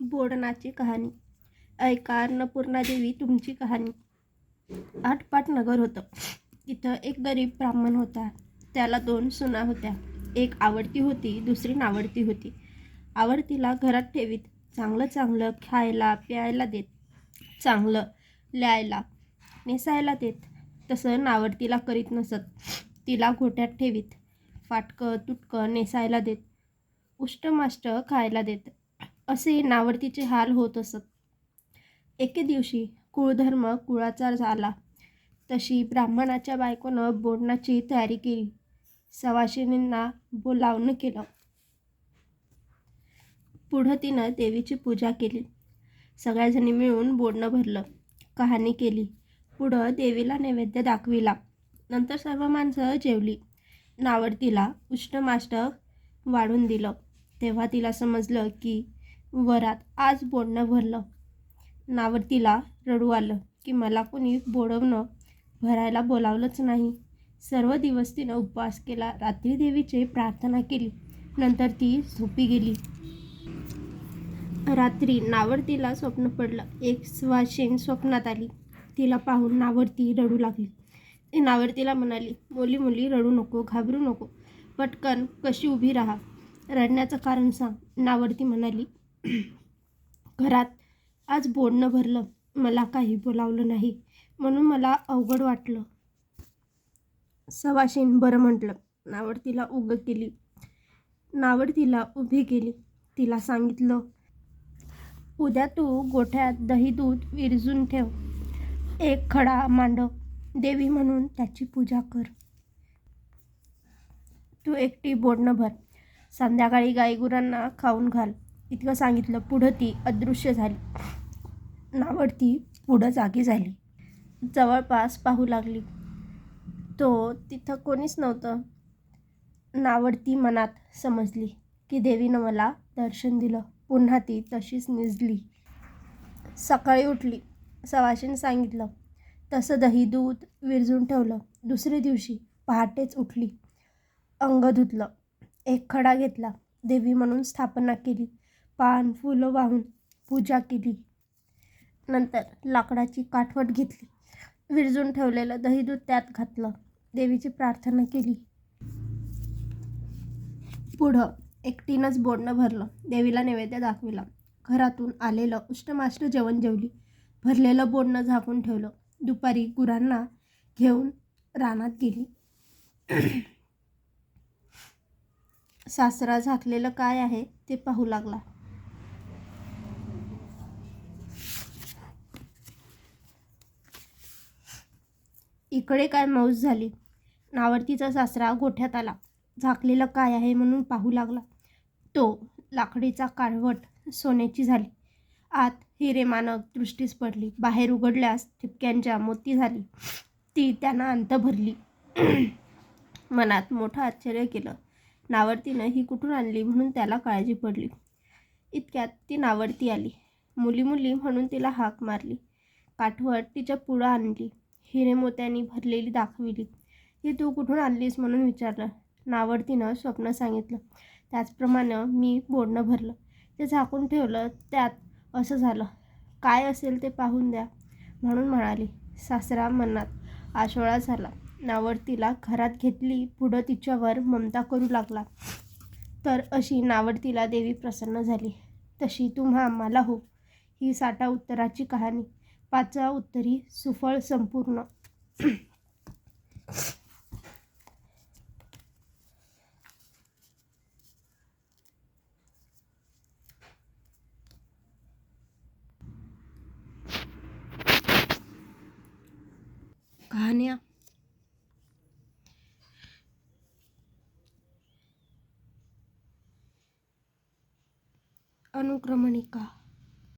बोडणाची कहाणी. ऐका अन्नपूर्णा देवी तुमची कहाणी. आटपाट नगर होतं. तिथं एक गरीब ब्राह्मण होता. त्याला दोन सुना होत्या. एक आवडती होती दुसरी नावडती होती. आवडतीला घरात ठेवीत. चांगलं चांगलं खायला प्यायला देत. चांगलं लिहायला नेसायला देत. तसं नावडतीला करीत नसत. तिला घोट्यात ठेवीत. फाटकं तुटकं नेसायला देत. उष्टमाष्ट खायला देत. असे नावडतीचे हाल होत असत. एके दिवशी कुळधर्म कुळाचा झाला. तशी ब्राह्मणाच्या बायकोनं बोडणाची तयारी केली. सवाशिनींना बोलावणं केलं. पुढं तिनं देवीची पूजा केली. सगळ्याजणी मिळून बोडणं भरलं. कहाणी केली. पुढं देवीला नैवेद्य दाखविला. नंतर सर्व माणसं जेवली. नावडतीला उष्टमाष्ट वाढून दिलं. तेव्हा तिला समजलं की वरात आज बोलणं भरलं. नावडतीला रडू आलं की मला कोणी बोडवणं भरायला बोलावलंच नाही. सर्व दिवस तिनं उपवास केला रात्री देवीची प्रार्थना केली नंतर ती झोपी गेली. रात्री नावडतीला स्वप्न पडलं. एक स्वाशेन स्वप्नात आली. तिला पाहून नावडती रडू लागली. ती नावडतीला म्हणाली मुली मुली रडू नको घाबरू नको. पटकन कशी उभी राहा. रडण्याचं कारण सांग. नावडती म्हणाली घरात आज बोलणं भरलं. मला काही बोलावलं नाही. म्हणून मला अवघड वाटलं. सवाशीन बरं म्हटलं. नावडतीला उग केली. नावडतीला उभी केली. तिला सांगितलं उद्या तू गोठ्यात दही दूध विरजून ठेव. एक खडा मांडव. देवी म्हणून त्याची पूजा कर. तू एकटी बोडणं भर. संध्याकाळी गाईगुरांना खाऊन घाल. इतकं सांगितलं पुढं ती अदृश्य झाली. नावडती पुढं जागी झाली. जवळपास पाहू लागली. तो तिथं कोणीच नव्हतं. नावडती मनात समजली की देवीनं मला दर्शन दिलं. पुन्हा ती तशीच निजली. सकाळी उठली. सवाशीने सांगितलं. तसं दही दूध विरजून ठेवलं. दुसऱ्या दिवशी पहाटेच उठली. अंग धुतलं. एक खडा घेतला. देवी म्हणून स्थापना केली. पान फुलं वाहून पूजा केली. नंतर लाकडाची काठवट घेतली. विरजून ठेवलेलं दही दूध त्यात घातलं. देवीची प्रार्थना केली. पुढं एकटीनंच बोडणं भरलं. देवीला नैवेद्य दाखविला. घरातून आलेलं उष्टमाष्ट जेवण जेवली. भरलेलं बोडणं झाकून ठेवलं. दुपारी गुरांना घेऊन रानात गेली. सासरा झाकलेलं काय आहे ते पाहू लागला. इकडे काय मौज झाली? नावडतीचा सासरा गोठ्यात आला. झाकलेलं काय आहे म्हणून पाहू लागला. तो लाकडीचा काळवट सोन्याची झाली. आत हिरे मानक दृष्टीस पडली. बाहेर उघडल्यास ठिपक्यांच्या मोती झाली. ती त्यांना अंत भरली. मनात मोठं आश्चर्य केलं. नावडतीनं ही कुठून आणली म्हणून त्याला काळजी पडली. इतक्यात ती नावडती आली. मुली मुली म्हणून तिला हाक मारली. काठवट तिच्या पुढं आणली. हिरे मोत्यांनी भरलेली दाखविली. ही तू कुठून आणलीस म्हणून विचारलं. नावडतीनं स्वप्न सांगितलं. त्याचप्रमाणे मी बोडणं भरलं. ते झाकून ठेवलं. त्यात असं झालं. काय असेल ते पाहून द्या म्हणून म्हणाली. सासरा मनात आशोळा झाला. नावडतीला घरात घेतली पुढं तिच्यावर ममता करू लागला. तर अशी नावडतीला देवी प्रसन्न झाली. तशी तुम्हा आम्हाला हो ही साठा उत्तराची कहाणी. पाचवा उत्तरी सुफळ संपूर्ण. कहाण्या. अनुक्रमणिका.